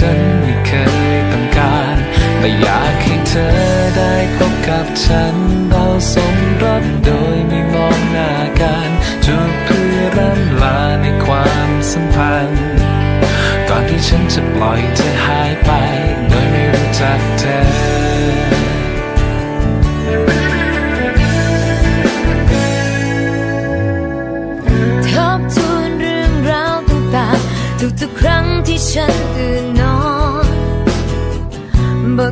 ฉันไม่เคยต้องการ แต่อยากให้เธอได้พบกับฉัน เราสมรสโดยไม่มองหน้ากันจูบเพื่อร่ำลาในความสัมพันธ์ ก่อนที่ฉันจะปล่อยเธอหายไป โดยไม่รู้จักเธอทบทวนเรื่องราวต่างๆทุกๆครั้งที่ฉันตื่น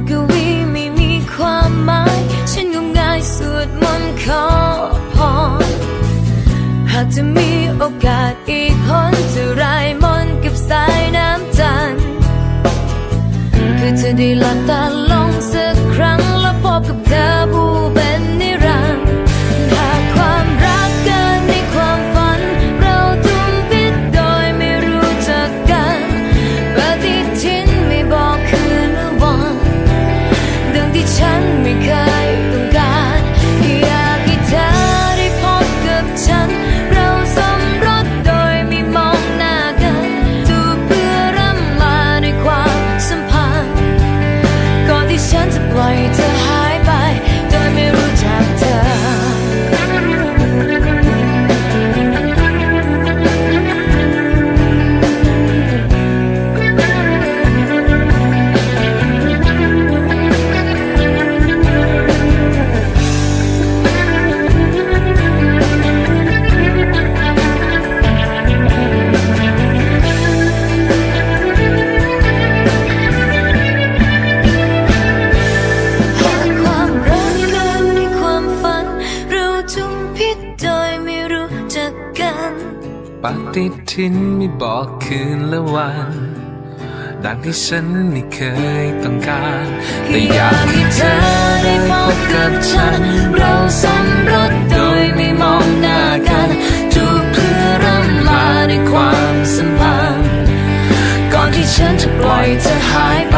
กวีไม่มีความหมาย ฉันงมงายสวดมนต์ขอพรหากจะมีโอกาสอีกคนจะรายมนกับสายน้ำจันทร์คือจะได้หลับตา ปฏิทินไม่บอกคืนและวัน ดังที่ฉันไม่เคยต้องการ แต่อยากให้เธอได้พบกับฉัน เราสมรสโดยไม่มองหน้ากันจูบเพื่อร่ำลาในความสัมพันธ์ ก่อนที่ฉันจะปล่อยเธอหายไป